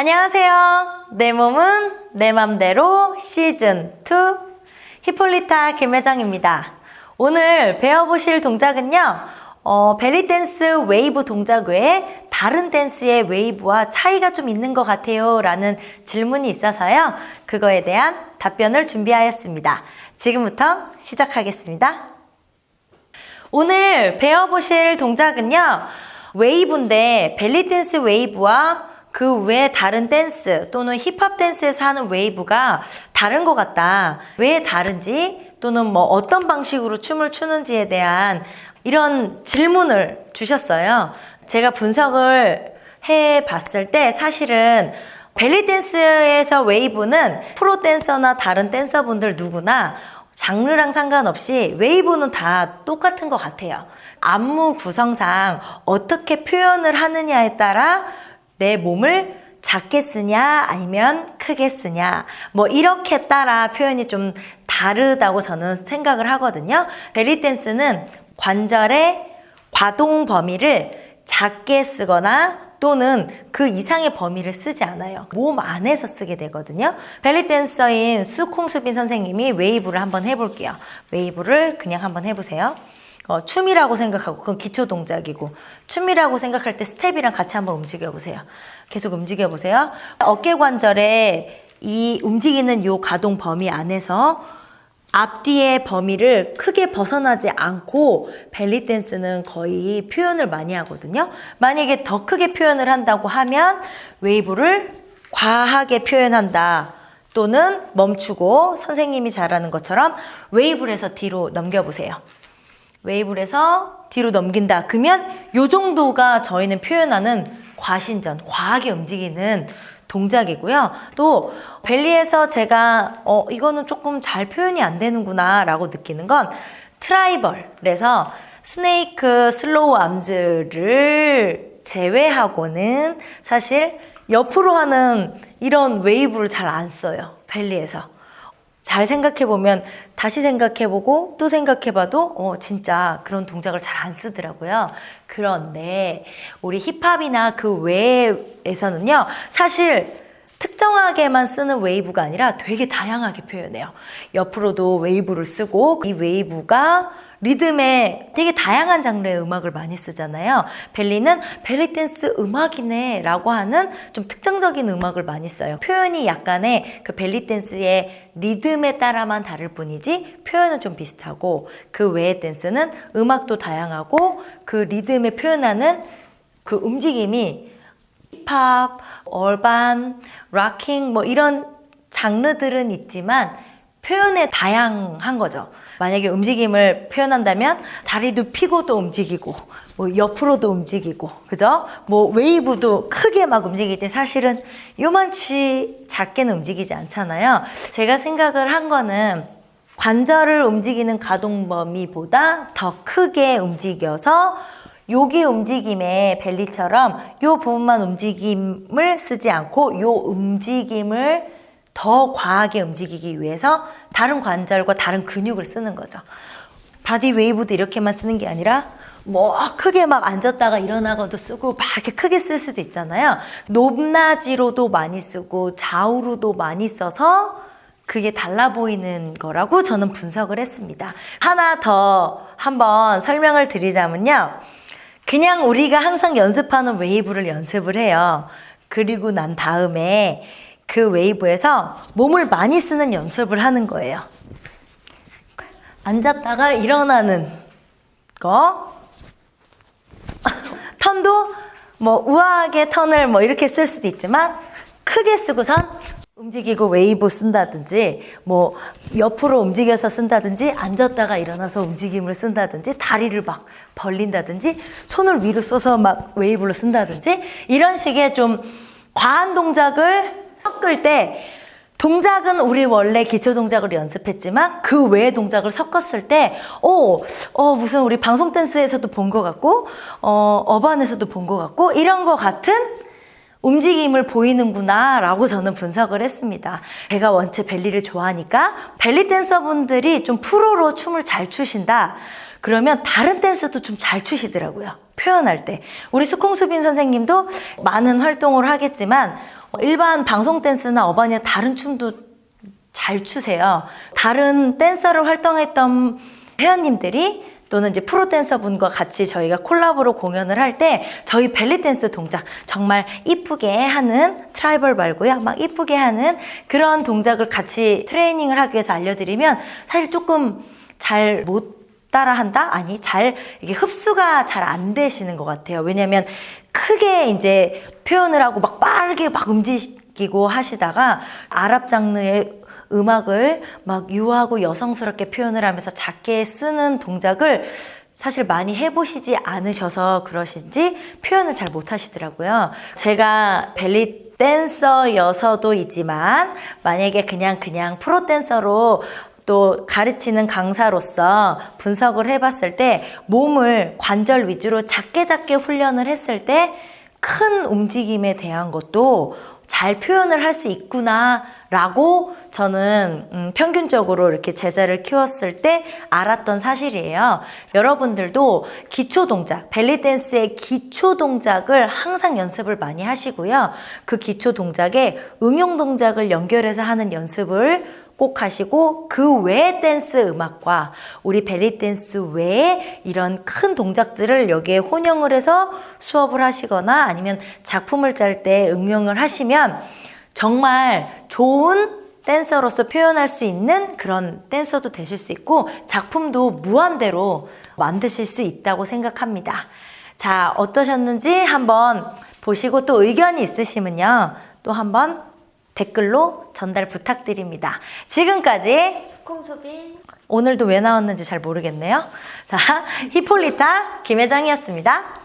안녕하세요. 내 몸은 내 맘대로 시즌 2 히폴리타 김혜정입니다. 오늘 배워보실 동작은요. 어, 벨리 댄스 웨이브 동작 외에 다른 댄스의 웨이브와 차이가 좀 있는 것 같아요. 라는 질문이 있어서요. 그거에 대한 답변을 준비하였습니다. 지금부터 시작하겠습니다. 오늘 배워보실 동작은요. 웨이브인데 벨리 댄스 웨이브와 그 외 다른 댄스 또는 힙합 댄스에서 하는 웨이브가 다른 것 같다. 왜 다른지 또는 뭐 어떤 방식으로 춤을 추는지에 대한 이런 질문을 주셨어요. 제가 분석을 해 봤을 때 사실은 벨리 댄스에서 웨이브는 프로 댄서나 다른 댄서분들 누구나 장르랑 상관없이 웨이브는 다 똑같은 것 같아요. 안무 구성상 어떻게 표현을 하느냐에 따라 내 몸을 작게 쓰냐 아니면 크게 쓰냐 뭐 이렇게 따라 표현이 좀 다르다고 저는 생각을 하거든요. 벨리 댄스는 관절의 과동 범위를 작게 쓰거나 또는 그 이상의 범위를 쓰지 않아요. 몸 안에서 쓰게 되거든요. 벨리 댄서인 수콩수빈 선생님이 웨이브를 한번 해볼게요. 웨이브를 그냥 한번 해보세요. 어, 춤이라고 생각하고 그건 기초 동작이고 춤이라고 생각할 때 스텝이랑 같이 한번 움직여 보세요. 계속 움직여 보세요. 어깨 관절에 이 움직이는 요 가동 범위 안에서 앞뒤의 범위를 크게 벗어나지 않고 벨리 댄스는 거의 표현을 많이 하거든요. 만약에 더 크게 표현을 한다고 하면 웨이브를 과하게 표현한다. 또는 멈추고 선생님이 잘하는 것처럼 웨이브를 해서 뒤로 넘겨보세요. 웨이브를 해서 뒤로 넘긴다. 그러면 요 정도가 저희는 표현하는 과신전, 과하게 움직이는 동작이고요. 또 벨리에서 제가 어 이거는 조금 잘 표현이 안 되는구나라고 느끼는 건 트라이벌에서 스네이크 슬로우 암즈를 제외하고는 사실 옆으로 하는 이런 웨이브를 잘 안 써요. 벨리에서. 잘 생각해보면 다시 생각해보고 또 생각해봐도 어 진짜 그런 동작을 잘 안 쓰더라고요. 그런데 우리 힙합이나 그 외에서는요 사실 특정하게만 쓰는 웨이브가 아니라 되게 다양하게 표현해요. 옆으로도 웨이브를 쓰고 이 웨이브가 리듬에 되게 다양한 장르의 음악을 많이 쓰잖아요. 벨리는 벨리 댄스 음악이네 라고 하는 좀 특정적인 음악을 많이 써요. 표현이 약간의 그 벨리 댄스의 리듬에 따라만 다를 뿐이지 표현은 좀 비슷하고 그 외의 댄스는 음악도 다양하고 그 리듬에 표현하는 그 움직임이 힙합, 얼반, 락킹 뭐 이런 장르들은 있지만 표현에 다양한 거죠. 만약에 움직임을 표현한다면 다리도 피고도 움직이고 뭐 옆으로도 움직이고 그죠? 뭐 웨이브도 크게 막 움직일 때 사실은 요만치 작게는 움직이지 않잖아요. 제가 생각을 한 거는 관절을 움직이는 가동 범위보다 더 크게 움직여서 여기 움직임에 벨리처럼 요 부분만 움직임을 쓰지 않고 요 움직임을 더 과하게 움직이기 위해서 다른 관절과 다른 근육을 쓰는 거죠. 바디 웨이브도 이렇게만 쓰는 게 아니라 뭐 크게 막 앉았다가 일어나고도 쓰고 막 이렇게 크게 쓸 수도 있잖아요. 높낮이로도 많이 쓰고 좌우로도 많이 써서 그게 달라 보이는 거라고 저는 분석을 했습니다. 하나 더 한번 설명을 드리자면요. 그냥 우리가 항상 연습하는 웨이브를 연습을 해요. 그리고 난 다음에 그 웨이브에서 몸을 많이 쓰는 연습을 하는 거예요. 앉았다가 일어나는 거. 턴도 뭐 우아하게 턴을 뭐 이렇게 쓸 수도 있지만 크게 쓰고선 움직이고 웨이브 쓴다든지 뭐 옆으로 움직여서 쓴다든지 앉았다가 일어나서 움직임을 쓴다든지 다리를 막 벌린다든지 손을 위로 써서 막 웨이브로 쓴다든지 이런 식의 좀 과한 동작을 섞을 때 동작은 우리 원래 기초 동작으로 연습했지만 그 외의 동작을 섞었을 때, 오, 어, 무슨 우리 방송 댄스에서도 본 것 같고, 어, 어반에서도 본 것 같고, 이런 것 같은 움직임을 보이는구나 라고 저는 분석을 했습니다. 제가 원체 벨리를 좋아하니까 벨리 댄서분들이 좀 프로로 춤을 잘 추신다. 그러면 다른 댄스도 좀 잘 추시더라고요. 표현할 때. 우리 수콩수빈 선생님도 많은 활동을 하겠지만 일반 방송 댄스나 어바니아 다른 춤도 잘 추세요. 다른 댄서를 활동했던 회원님들이 또는 이제 프로 댄서분과 같이 저희가 콜라보로 공연을 할 때 저희 벨리 댄스 동작 정말 이쁘게 하는 트라이벌 말고요. 막 이쁘게 하는 그런 동작을 같이 트레이닝을 하기 위해서 알려드리면 사실 조금 잘 못 따라한다? 아니, 잘, 이게 흡수가 잘 안 되시는 것 같아요. 왜냐면 크게 이제 표현을 하고 막 빠르게 막 움직이고 하시다가 아랍 장르의 음악을 막 유하고 여성스럽게 표현을 하면서 작게 쓰는 동작을 사실 많이 해보시지 않으셔서 그러신지 표현을 잘 못하시더라고요. 제가 벨리 댄서여서도 있지만 만약에 그냥 그냥 프로 댄서로 또 가르치는 강사로서 분석을 해봤을 때 몸을 관절 위주로 작게 작게 훈련을 했을 때 큰 움직임에 대한 것도 잘 표현을 할 수 있구나라고 저는 음, 평균적으로 이렇게 제자를 키웠을 때 알았던 사실이에요. 여러분들도 기초 동작, 벨리 댄스의 기초 동작을 항상 연습을 많이 하시고요. 그 기초 동작에 응용 동작을 연결해서 하는 연습을 꼭 하시고 그 외의 댄스 음악과 우리 벨리 댄스 외에 이런 큰 동작들을 여기에 혼용을 해서 수업을 하시거나 아니면 작품을 짤 때 응용을 하시면 정말 좋은 댄서로서 표현할 수 있는 그런 댄서도 되실 수 있고 작품도 무한대로 만드실 수 있다고 생각합니다. 자, 어떠셨는지 한번 보시고 또 의견이 있으시면요. 또 한번 댓글로 전달 부탁드립니다. 지금까지 콩수빈 오늘도 왜 나왔는지 잘 모르겠네요. 자, 히폴리타 김혜정이었습니다.